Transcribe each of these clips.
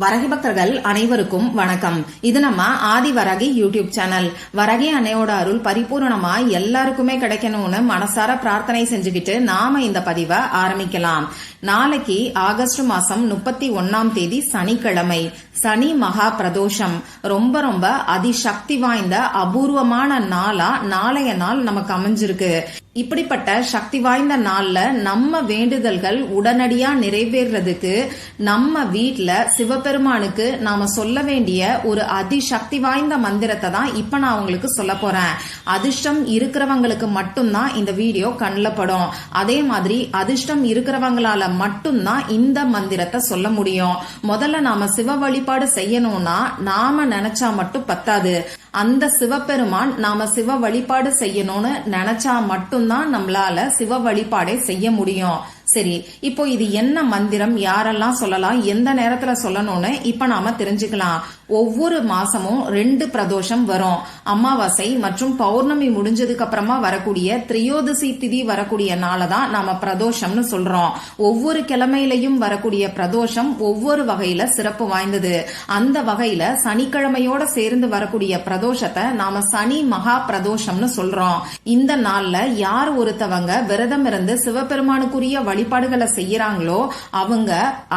வரகி பக்தர்கள் அனைவருக்கும் வணக்கம். இது நம்ம ஆதி வரகி யூடியூப் சேனல். வரகி அன்னையோட அருள் பரிபூர்ணமா எல்லாருக்குமே கிடைக்கணும்னு மனசார பிரார்த்தனை செஞ்சுக்கிட்டு நாம இந்த பதிவை ஆரம்பிக்கலாம். நாளைக்கு ஆகஸ்ட் மாசம் முப்பத்தி ஒன்னாம் தேதி சனிக்கிழமை. சனி மகா பிரதோஷம். ரொம்ப ரொம்ப அதிசக்தி வாய்ந்த அபூர்வமான நாளா நாளைய நாள் நமக்கு அமைஞ்சிருக்கு. இப்படிப்பட்ட சக்தி வாய்ந்த நாள்ல நம்ம வேண்டுதல்கள் உடனடியா நிறைவேறதுக்கு நம்ம வீட்ல சிவபெருமானுக்கு நாம சொல்ல வேண்டிய ஒரு அதிசக்தி வாய்ந்த மந்திரத்தை தான் இப்ப நான் உங்களுக்கு சொல்ல போறேன். அதிர்ஷ்டம் இருக்கிறவங்களுக்கு மட்டும்தான் இந்த வீடியோ கண்ணில் படும். அதே மாதிரி அதிர்ஷ்டம் இருக்கிறவங்களால மட்டும்தான் இந்த மந்திரத்தை சொல்ல முடியும். முதல்ல நாம சிவ வழிபாடு செய்யணும்னா நாம நினைச்சா மட்டும் பத்தாது. அந்த சிவபெருமான் நாம சிவ வழிபாடு செய்யணும்னு நினைச்சா மட்டும்தான் நம்மளால சிவ வழிபாடை செய்ய முடியும். சரி இப்போ இது என்ன மந்திரம்? யாரெல்லாம் சொல்லலாம்? எந்த நேரத்துல சொல்லணும்னு இப்ப நாம தெரிஞ்சுக்கலாம். ஒவ்வொரு மாசமும் ரெண்டு பிரதோஷம் வரும். அமாவாசை மற்றும் பௌர்ணமி முடிஞ்சதுக்கு அப்புறமா வரக்கூடிய திரியோதசி திதி வரக்கூடிய நாளை தான் நாம பிரதோஷம்னு சொல்றோம். ஒவ்வொரு கிழமையிலையும் வரக்கூடிய பிரதோஷம் ஒவ்வொரு வகையில சிறப்பு வாய்ந்தது. அந்த வகையில சனிக்கிழமையோட சேர்ந்து வரக்கூடிய பிரதோஷத்தை நாம சனி மகா பிரதோஷம்னு சொல்றோம். இந்த நாள்ல யார் ஒருத்தவங்க விரதம் இருந்து சிவபெருமானுக்குரிய வழிபாடுகளை செய்யறாங்களோ அவங்க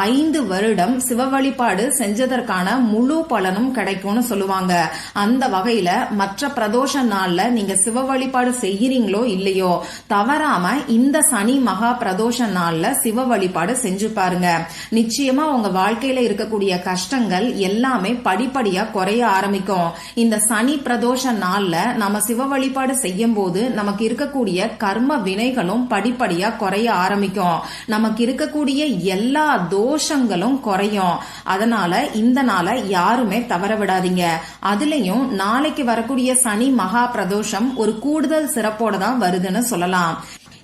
ஐந்து வருடம் சிவ வழிபாடு செஞ்சதற்கான முழு பலனும் கிடைக்கும்னு சொல்லுவாங்க. அந்த வகையில மற்ற பிரதோஷ நாள்ல நீங்க சிவ வழிபாடு செய்யறீங்களோ இல்லையோ தவறாம இந்த சனி மகா பிரதோஷ நாள்ல சிவ வழிபாடு செஞ்சு பாருங்க. நிச்சயமா உங்க வாழ்க்கையில இருக்கக்கூடிய கஷ்டங்கள் எல்லாமே படிப்படியா குறைய ஆரம்பிக்கும். இந்த சனி பிரதோஷ நாள்ல நம்ம சிவ வழிபாடு செய்யும் போது நமக்கு இருக்கக்கூடிய கர்ம வினைகளும் படிப்படியா குறைய ஆரம்பிக்கும். நமக்கு இருக்கக்கூடிய எல்லா தோஷங்களும் குறையும். அதனால இந்த நாளை யாருமே தவற விடாதீங்க. அதுலயும் நாளைக்கு வரக்கூடிய சனி மகா பிரதோஷம் ஒரு கூடுதல் சிறப்போட தான் வருதுன்னு சொல்லலாம்.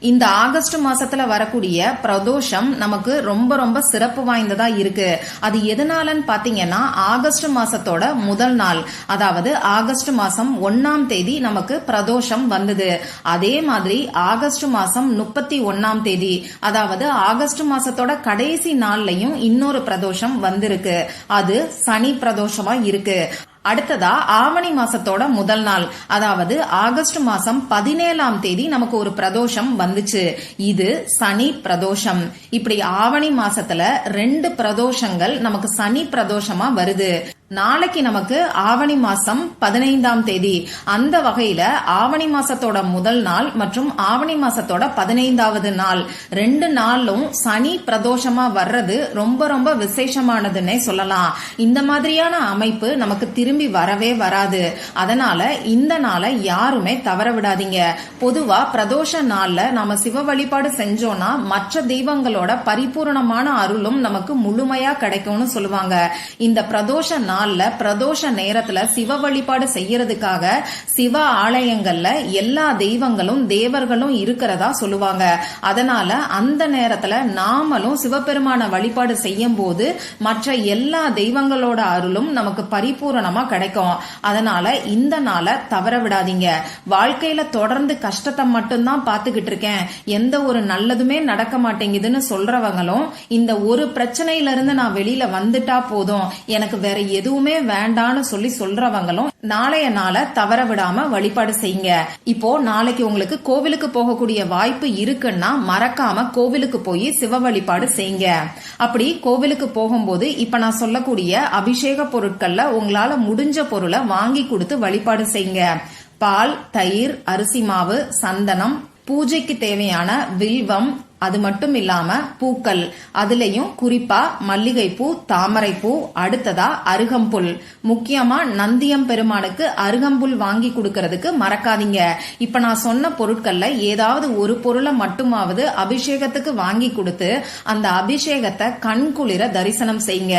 இந்த ஆகஸ்ட் மாசத்துல வரக்கூடிய பிரதோஷம் நமக்கு ரொம்ப ரொம்ப சிறப்பு வாய்ந்ததா இருக்கு. அது எதனாலன்னு பாத்தீங்கன்னா ஆகஸ்ட் மாசத்தோட முதல் நாள் அதாவது ஆகஸ்ட் மாசம் ஒன்னாம் தேதி நமக்கு பிரதோஷம் வந்தது. அதே மாதிரி ஆகஸ்ட் மாசம் முப்பத்தி ஒன்னாம் தேதி அதாவது ஆகஸ்ட் மாசத்தோட கடைசி நாள்லயும் இன்னொரு பிரதோஷம் வந்திருக்கு. அது சனி பிரதோஷமா இருக்கு. அடுத்ததா ஆவணி மாசத்தோட முதல் நாள். அதாவது ஆகஸ்ட் மாசம் பதினேழாம் தேதி நமக்கு ஒரு பிரதோஷம் வந்துச்சு. இது சனி பிரதோஷம். இப்படி ஆவணி மாசத்துல ரெண்டு பிரதோஷங்கள் நமக்கு சனி பிரதோஷமா வருது. நாளைக்கு நமக்கு ஆவணி மாசம் பதினைந்தாம் தேதி. அந்த வகையில ஆவணி மாசத்தோட முதல் நாள் மற்றும் ஆவணி மாசத்தோட பதினைந்தாவது நாள். ரெண்டு நாளும் சனி பிரதோஷமா வர்றது ரொம்ப ரொம்ப விசேஷமானதுன்னே சொல்லலாம். இந்த மாதிரியான அமைப்பு நமக்கு திரும்பி வரவே வராது. அதனால இந்த நாளை யாருமே தவற விடாதீங்க. பொதுவா பிரதோஷ நாள்ல நாம சிவ வழிபாடு செஞ்சோம்னா மற்ற தெய்வங்களோட பரிபூரணமான அருளும் நமக்கு முழுமையா கிடைக்கும்னு சொல்லுவாங்க. இந்த பிரதோஷ நாள் நாள்ல பிரதோஷ நேரத்துல சிவ வழிபாடு செய்யறதுக்காக சிவ ஆலயங்கள்ல எல்லா தெய்வங்களும் தேவர்களும் இருக்கிறதா சொல்லுவாங்க. அதனால அந்த நேரத்துல நாமளும் சிவபெருமான வழிபாடு செய்யும் போது மற்ற எல்லா தெய்வங்களோட அருளும் நமக்கு பரிபூரணமா கிடைக்கும். அதனால இந்த நாளை தவற விடாதீங்க. வாழ்க்கையில தொடர்ந்து கஷ்டத்தை மட்டும்தான் பாத்துக்கிட்டு இருக்கேன். எந்த ஒரு நல்லதுமே நடக்க மாட்டேங்குதுன்னு சொல்றவங்களும் இந்த ஒரு பிரச்சனையில இருந்து நான் வெளியில வந்துட்டா போதும். எனக்கு வேற எதுவும் எதுவுமே வேண்டான்னு சொல்லி சொல்றவங்களும் நாளைய நாளை தவற விடாம வழிபாடு செய்யுங்க. இப்போ நாளைக்கு உங்களுக்கு கோவிலுக்கு போகக்கூடிய வாய்ப்பு இருக்குன்னா மறக்காம கோவிலுக்கு போய் சிவ வழிபாடு செய்யுங்க. அப்படி கோவிலுக்கு போகும்போது இப்ப நான் சொல்லக்கூடிய அபிஷேக பொருட்கள்ல உங்களால முடிஞ்ச பொருளை வாங்கி கொடுத்து வழிபாடு செய்யுங்க. பால் தயிர் அரிசி மாவு சந்தனம் பூஜைக்கு தேவையான வில்வம் அது மட்டும் இல்லாம பூக்கள். அதுலயும் குறிப்பா மல்லிகைப்பூ தாமரைப்பூ அடுத்ததா அருகம்புல். முக்கியமா நந்தியம் பெருமானுக்கு அருகம்புல் வாங்கி கொடுக்கறதுக்கு மறக்காதீங்க. இப்ப நான் சொன்ன பொருட்கள்ல ஏதாவது ஒரு பொருளை மட்டுமாவது அபிஷேகத்துக்கு வாங்கி கொடுத்து அந்த அபிஷேகத்தை கண் குளிர தரிசனம் செய்யுங்க.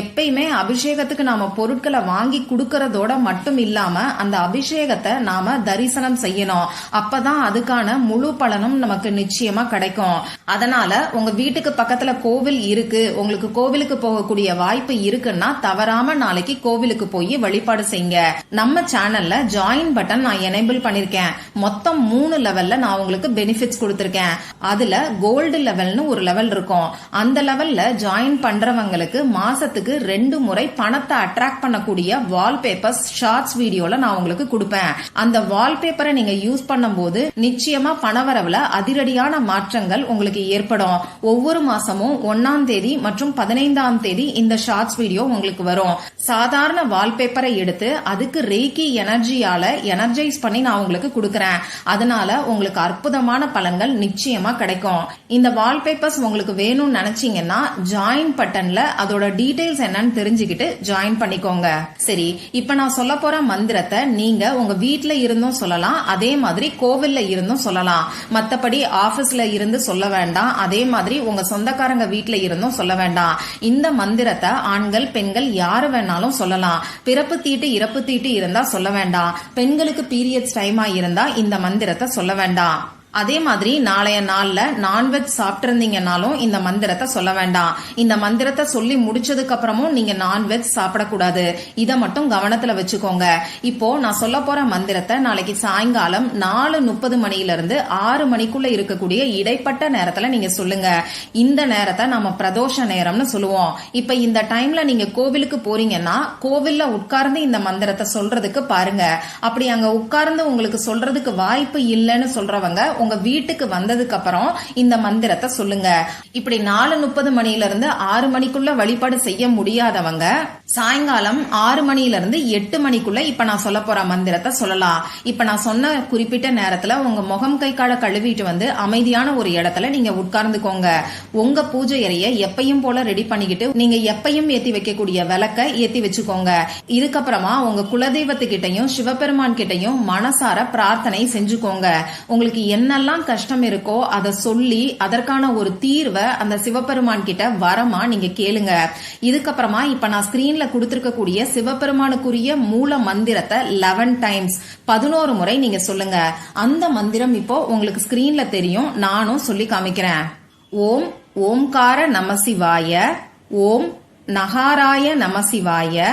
எப்பயுமே அபிஷேகத்துக்கு நாம பொருட்களை வாங்கி கொடுக்கறதோட மட்டும் இல்லாம அந்த அபிஷேகத்தை நாம தரிசனம் செய்யணும். அப்பதான் அதுக்கான முழு பலனும் நமக்கு நிச்சயமா கிடைக்கும். அதனால உங்க வீட்டுக்கு பக்கத்துல கோவில் இருக்கு உங்களுக்கு கோவிலுக்கு போகக்கூடிய வாய்ப்பு இருக்குன்னா தவறாம நாளைக்கு கோவிலுக்கு போய் வழிபாடு செய்யுங்க. நம்ம சேனல்ல ஜாயின் பட்டன் நான் எனேபிள் பண்ணிருக்கேன். மொத்தம் மூணு லெவல்ல நான் உங்களுக்கு பெனிஃபிட்ஸ் கொடுத்திருக்கேன். அதுல கோல்டு லெவல்னு ஒரு லெவல் இருக்கும். அந்த லெவல்ல ஜாயின் பண்றவங்களுக்கு மாசத்துக்கு ரெண்டு முறை பணத்தை அட்ராக்ட் பண்ணக்கூடிய வால்பேப்பர்ஸ் ஷார்ட்ஸ் வீடியோல நான் உங்களுக்கு கொடுப்பேன். அந்த வால்பேப்பரை நீங்க யூஸ் பண்ணும்போது நிச்சயமா பணவரவுல அதிரடியான மாற்றங்கள் உங்களுக்கு ஏற்படும். ஒவ்வொரு மாசமும் ஒன்னாம் தேதி மற்றும் பதினைந்தாம் தேதி இந்த ஷார்ட்ஸ் வீடியோ உங்களுக்கு வரும். சாதாரண வால்பேப்பரை எடுத்து அதுக்கு ரேக்கி எனர்ஜியால எனர்ஜைஸ் பண்ணி நான் உங்களுக்கு கொடுக்கறேன். அதனால உங்களுக்கு அற்புதமான பலன்கள் நிச்சயமா கிடைக்கும். இந்த வால்பேப்பர்ஸ் உங்களுக்கு வேணும்னு நினைச்சீங்கன்னா ஜாயின் பட்டன்ல அதோட டீடைல்ஸ் என்னன்னு தெரிஞ்சுக்கிட்டு ஜாயின் பண்ணிக்கோங்க. சரி இப்ப நான் சொல்ல போற மந்திரத்தை நீங்க உங்க வீட்டுல இருந்தும் சொல்லலாம் அதே மாதிரி கோவில்ல இருந்தும் சொல்லலாம். மத்தபடி ஆபீஸ்ல இருந்து சொல்ல வேண்டாம். அதே மாதிரி உங்க சொந்தக்காரங்க வீட்டுல இருந்தும் சொல்ல வேண்டாம். இந்த மந்திரத்தை ஆண்கள் பெண்கள் யாரு வேணாலும் சொல்லலாம். பிறப்பு தீட்டு இறப்பு தீட்டு இருந்தா சொல்ல வேண்டாம். பெண்களுக்கு பீரியட்ஸ் டைமா இருந்தா இந்த மந்திரத்தை சொல்ல வேண்டாம். அதே மாதிரி நாளைய நாள்ல நான்வெஜ் சாப்பிட்டிருந்தீங்கனாலும் இந்த மந்திரத்தை சொல்ல வேண்டாம். இந்த மந்திரத்தை சொல்லி முடிச்சதுக்கு அப்புறமும் நீங்க நான்வெஜ் சாப்பிடக்கூடாது. இதை மட்டும் கவனத்துல வச்சுக்கோங்க. இப்போ நான் சொல்ல போற மந்திரத்தை நாளைக்கு சாயங்காலம் நாலு முப்பது மணில இருந்து ஆறு மணிக்குள்ள இருக்கக்கூடிய இடைப்பட்ட நேரத்துல நீங்க சொல்லுங்க. இந்த நேரத்தை நம்ம பிரதோஷ நேரம்னு சொல்லுவோம். இப்ப இந்த டைம்ல நீங்க கோவிலுக்கு போறீங்கன்னா கோவில்ல உட்கார்ந்து இந்த மந்திரத்தை சொல்றதுக்கு பாருங்க. அப்படி அங்க உட்கார்ந்து உங்களுக்கு சொல்றதுக்கு வாய்ப்பு இல்லைன்னு சொல்றவங்க உங்க வீட்டுக்கு வந்ததுக்கு அப்புறம் இந்த மந்திரத்தை சொல்லுங்க. இப்படி நாலு முப்பது மணில இருந்து ஆறு மணிக்குள்ள வழிபாடு செய்ய முடியாதவங்க சாயங்காலம் ஆறு மணில இருந்து எட்டு மணிக்குள்ள இப்ப நான் சொல்ல போற மந்திரத்தை சொல்லலாம். இப்ப நான் சொன்ன குறிப்பிட்ட நேரத்துல உங்க முகம் கை கால கழுவிட்டு வந்து அமைதியான ஒரு இடத்துல நீங்க உட்கார்ந்துக்கோங்க. உங்க பூஜை அறைய எப்பையும் போல ரெடி பண்ணிக்கிட்டு நீங்க எப்பையும் ஏத்தி வைக்கக்கூடிய விளக்க ஏத்தி வச்சுக்கோங்க. இதுக்கப்புறமா உங்க குலதெய்வத்துக்கிட்டையும் சிவபெருமான் கிட்டையும் மனசார பிரார்த்தனை செஞ்சுக்கோங்க. உங்களுக்கு என்னெல்லாம் கஷ்டம் இருக்கோ அதை சொல்லி அதற்கான ஒரு தீர்வை அந்த சிவபெருமான் கிட்ட வரமா நீங்க கேளுங்க. இதுக்கப்புறமா இப்ப நான் ஸ்கிரீன்ல கொடுத்திருக்கக்கூடிய சிவபெருமானுக்குரிய மூல மந்திரத்தை லெவன் டைம்ஸ் பதினோரு முறை நீங்க சொல்லுங்க. அந்த மந்திரம் இப்போ உங்களுக்கு ஸ்கிரீன்ல தெரியும். நானும் சொல்லி காமிக்கிறேன். ஓம் ஓம்கார நமசிவாய ஓம் நகாராய நமசிவாய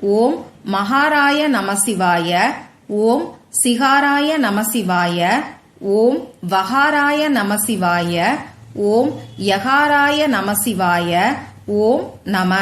ஓம் மகாராய நமசிவாய ஓம் சிகாராய நமசிவாய ஓம் வகாராய நமசிவாய ஓம் யகாராய நமசிவாய ஓம் நம.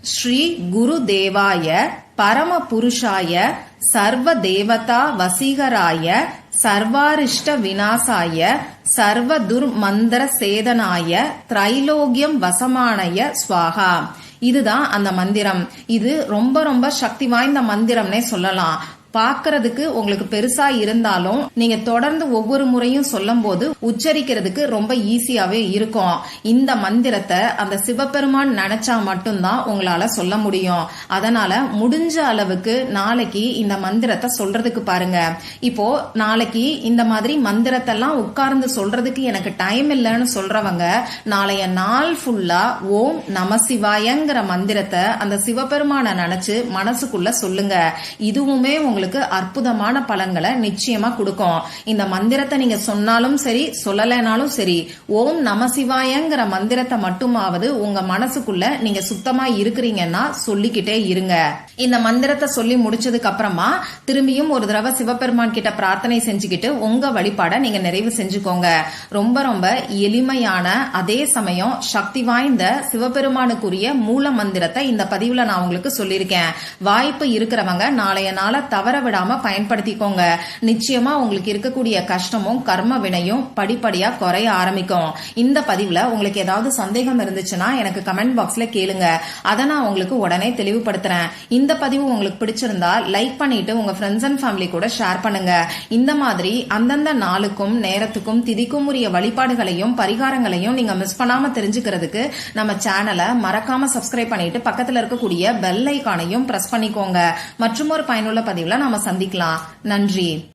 ஸ்ரீ குரு தேவாய பரமபுருஷாய சர்வ தேவதா வசீகராய சர்வாரிஷ்ட விநாசாய சர்வ துர்மந்திர சேதனாய திரைலோக்கியம் வசமானய ஸ்வாகா. இதுதான் அந்த மந்திரம். இது ரொம்ப ரொம்ப சக்தி வாய்ந்த மந்திரம்னே சொல்லலாம். பார்க்கிறதுக்கு உங்களுக்கு பெருசா இருந்தாலும் நீங்க தொடர்ந்து ஒவ்வொரு முறையும் சொல்லும் போது உச்சரிக்கிறதுக்கு ரொம்ப ஈஸியாவே இருக்கும். இந்த மந்திரத்தை அந்த சிவபெருமான் நினைச்சா மட்டும்தான் உங்களால சொல்ல முடியும். அதனால முடிஞ்ச அளவுக்கு நாளைக்கு இந்த மந்திரத்தை சொல்றதுக்கு பாருங்க. இப்போ நாளைக்கு இந்த மாதிரி மந்திரத்தை எல்லாம் உட்கார்ந்து சொல்றதுக்கு எனக்கு டைம் இல்லைன்னு சொல்றவங்க நாளைய நாள் ஃபுல்லா ஓம் நமசிவாயங்கிற மந்திரத்தை அந்த சிவபெருமான நினைச்சு மனசுக்குள்ள சொல்லுங்க. இதுவுமே உங்களுக்கு அற்புதமான பலன்களை நிச்சயமா கொடுக்கும். இந்த மந்திரத்தை நீங்க சொன்னாலும் சரி சொல்லலைனாலும் சரி ஓம் நமசிவாயங்கிற மந்திரத்தை மட்டுமாவது உங்க மனசுக்குள்ள நீங்க சுத்தமா இருக்கிறீங்கன்னா சொல்லிக்கிட்டே இருங்க. இந்த மந்திரத்தை சொல்லி முடிச்சதுக்கு அப்புறமா திரும்பியும் ஒரு தடவை சிவபெருமான் கிட்ட பிரார்த்தனை செஞ்சுக்கிட்டு உங்க வழிபாட நீங்க நிறைவு செஞ்சுக்கோங்க. ரொம்ப ரொம்ப எளிமையான அதே சமயம் சக்தி வாய்ந்த சிவபெருமானுக்குரிய மூல மந்திரத்தை இந்த பதிவுல நான் உங்களுக்கு சொல்லியிருக்கேன். வாய்ப்பு இருக்கிறவங்க நாளைய நாள தவற தவற விடாம பயன்படுத்திக்கோங்க. நிச்சயமா உங்களுக்கு இருக்கக்கூடிய கஷ்டமும் கர்ம வினையும் படிப்படியா குறைய ஆரம்பிக்கும். இந்த பதிவுல உங்களுக்கு ஏதாவது சந்தேகம் இருந்துச்சுன்னா எனக்கு கமெண்ட் பாக்ஸ்ல கேளுங்க. அதை நான் உங்களுக்கு உடனே தெளிவுபடுத்துறேன். இந்த பதிவு உங்களுக்கு பிடிச்சிருந்தா லைக் பண்ணிட்டு உங்க ஃப்ரெண்ட்ஸ் அண்ட் ஃபேமிலி கூட ஷேர் பண்ணுங்க. இந்த மாதிரி அந்தந்த நாளுக்கும் நேரத்துக்கும் திதிக்கும் உரிய வழிபாடுகளையும் பரிகாரங்களையும் நீங்க மிஸ் பண்ணாம தெரிஞ்சுக்கிறதுக்கு நம்ம சேனலை மறக்காம சப்ஸ்கிரைப் பண்ணிட்டு பக்கத்துல இருக்கக்கூடிய பெல் ஐக்கானையும் பிரஸ் பண்ணிக்கோங்க. மற்றும் ஒரு பயனுள்ள பதிவுல நாம சந்திக்கலாம். நன்றி.